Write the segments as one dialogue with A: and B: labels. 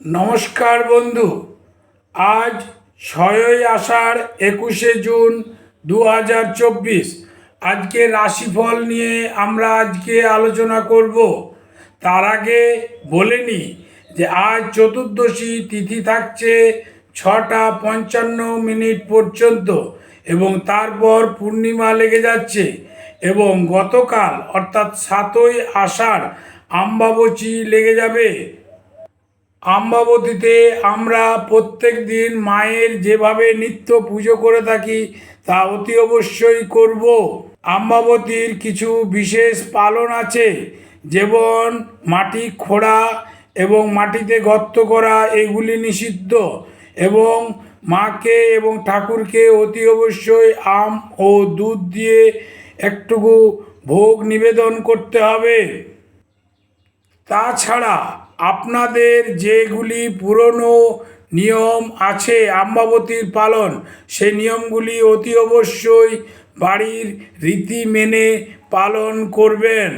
A: নমস্কার বন্ধু। আজ ছয়ই আষাঢ় একুশে জুন দু হাজার চব্বিশ। আজকে রাশিফল নিয়ে আমরা আজকে আলোচনা করব। তার আগে বলে নিই যে আজ চতুর্দশী তিথি থাকছে ছটা পঞ্চান্ন মিনিট পর্যন্ত এবং তারপর পূর্ণিমা লেগে যাচ্ছে এবং গতকাল অর্থাৎ সাতই আষাঢ় আম্বাবচী লেগে যাবে। আম্বাবতীতে আমরা প্রত্যেক দিন মায়ের যেভাবে নিত্য পুজো করে থাকি, তা অতি অবশ্যই করব। আম্বাবতীর কিছু বিশেষ পালন আছে, যেমন মাটি খোঁড়া এবং মাটিতে গর্ত করা, এগুলি নিষিদ্ধ। এবং মাকে এবং ঠাকুরকে অতি অবশ্যই আম ও দুধ দিয়ে একটুকু ভোগ নিবেদন করতে হবে। তাছাড়া আপনাদের যেগুলি পুরনো নিয়ম আছে আম্বাবতীর পালন সে নিয়মগুলি অতি অবশ্যই বাড়ির রীতি মেনে পালন করবেন।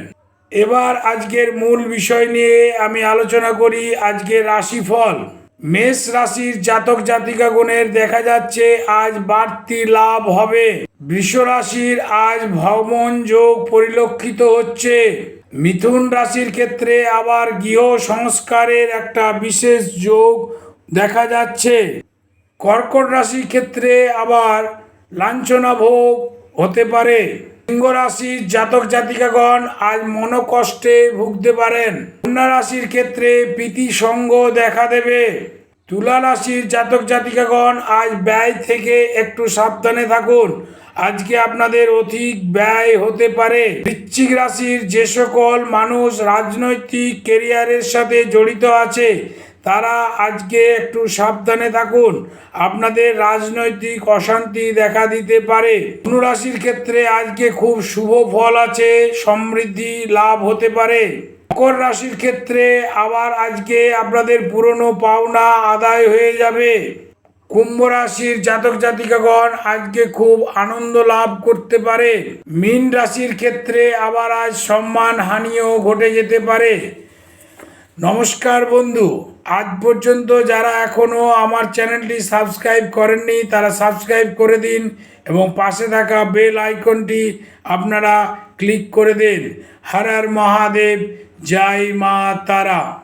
A: এবার আজকের মূল বিষয় নিয়ে আমি আলোচনা করি আজকের রাশিফল। মেষ রাশির জাতক জাতিকাগণের দেখা যাচ্ছে আজ বাড়তি লাভ হবে। বৃষ রাশির আজ ভ্রমণ যোগ পরিলক্ষিত হচ্ছে। মিথুন রাশির ক্ষেত্রে আবার গৃহ সংস্কারের একটা বিশেষ যোগ দেখা যাচ্ছে। কর্কট রাশির ক্ষেত্রে আবার লাঞ্ছনা ভোগ হতে পারে। সিংহ রাশির জাতক জাতিকাগণ আজ মনোকষ্টে ভুগতে পারেন। কন্যা রাশির ক্ষেত্রে প্রীতি সঙ্গ দেখা দেবে। তুলা রাশির জাতক জাতিকাগণ, আজ ব্যয় থেকে একটু সাবধানে থাকুন। আজকে আপনাদের অধিক ব্যয় হতে পারে। বৃশ্চিক রাশির যে সকল মানুষ রাজনৈতিক কেরিয়ারের সাথে জড়িত আছে, তারা আজকে একটু সাবধানে থাকুন। আপনাদের রাজনৈতিক অশান্তি দেখা দিতে পারে। ধনুরাশির ক্ষেত্রে আজকে খুব শুভ ফল আছে, সমৃদ্ধি লাভ হতে পারে। মকর রাশির ক্ষেত্রে আবার আজকে আপনাদের পুরনো পাওনা আদায় হয়ে যাবে। কুম্ভ রাশির জাতক জাতিকাগণ আজকে খুব আনন্দ লাভ করতে পারে। মীন রাশির ক্ষেত্রে আবার আজ সম্মান হানিও ঘটে যেতে পারে। নমস্কার বন্ধু, আজ পর্যন্ত যারা এখনও আমার চ্যানেলটি সাবস্ক্রাইব করেননি, তারা সাবস্ক্রাইব করে দিন এবং পাশে থাকা বেল আইকনটি আপনারা ক্লিক করে দিন। হর হর মহাদেব जय माता तारा